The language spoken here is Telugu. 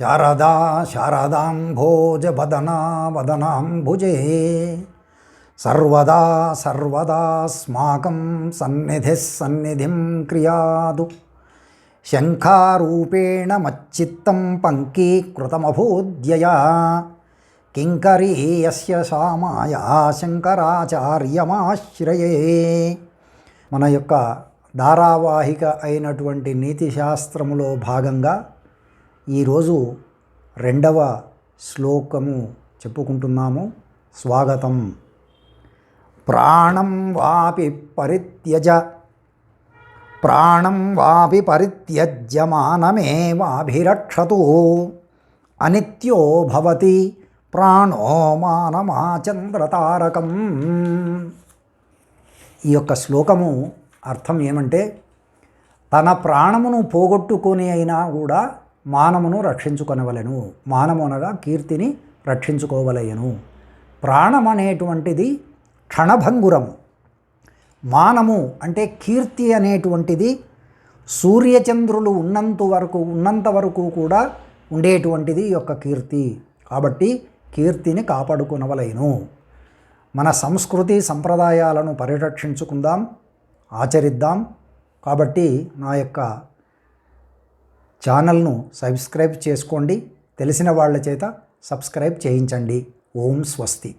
శారదా శారదాంభోజవదనా వదనాంభుజే సర్వదా సర్వదాస్మాకం సన్నిధి సన్నిధిం క్రియాదు. శంఖారూపేణ మచ్చిత్తం పంకీకృతమభూద్యయా. కింకరీయస్య సామాయా శంకరాచార్యమాశ్రయే. మన యొక్క ధారావాహిక అయినటువంటి నీతిశాస్త్రములో భాగంగా ఈరోజు రెండవ శ్లోకము చెప్పుకుంటున్నాము. స్వాగతం. ప్రాణం వాపి పరిత్యజ. ప్రాణం వాపి పరిత్యజ్యమానమేవాభిరక్షతు. అనిత్యో భవతి ప్రాణో మానమాచంద్రతారకం. ఈ యొక్క శ్లోకము అర్థం ఏమంటే తన ప్రాణమును పోగొట్టుకొని అయినా కూడా మానమును రక్షించుకొనవలెను. మానము అనగా కీర్తిని రక్షించుకోవలయను. ప్రాణం అనేటువంటిది క్షణభంగురము. మానము అంటే కీర్తి అనేటువంటిది సూర్యచంద్రులు ఉన్నంత వరకు ఉన్నంత వరకు కూడా ఉండేటువంటిది ఈ యొక్క కీర్తి. కాబట్టి కీర్తిని కాపాడుకునవలెను. మన సంస్కృతి సంప్రదాయాలను పరిరక్షించుకుందాం ఆచరిద్దాం. కాబట్టి నా యొక్క ఛానల్ను సబ్స్క్రైబ్ చేసుకోండి. తెలిసిన వాళ్ళ చేత సబ్స్క్రైబ్ చేయించండి. ఓం స్వస్తి.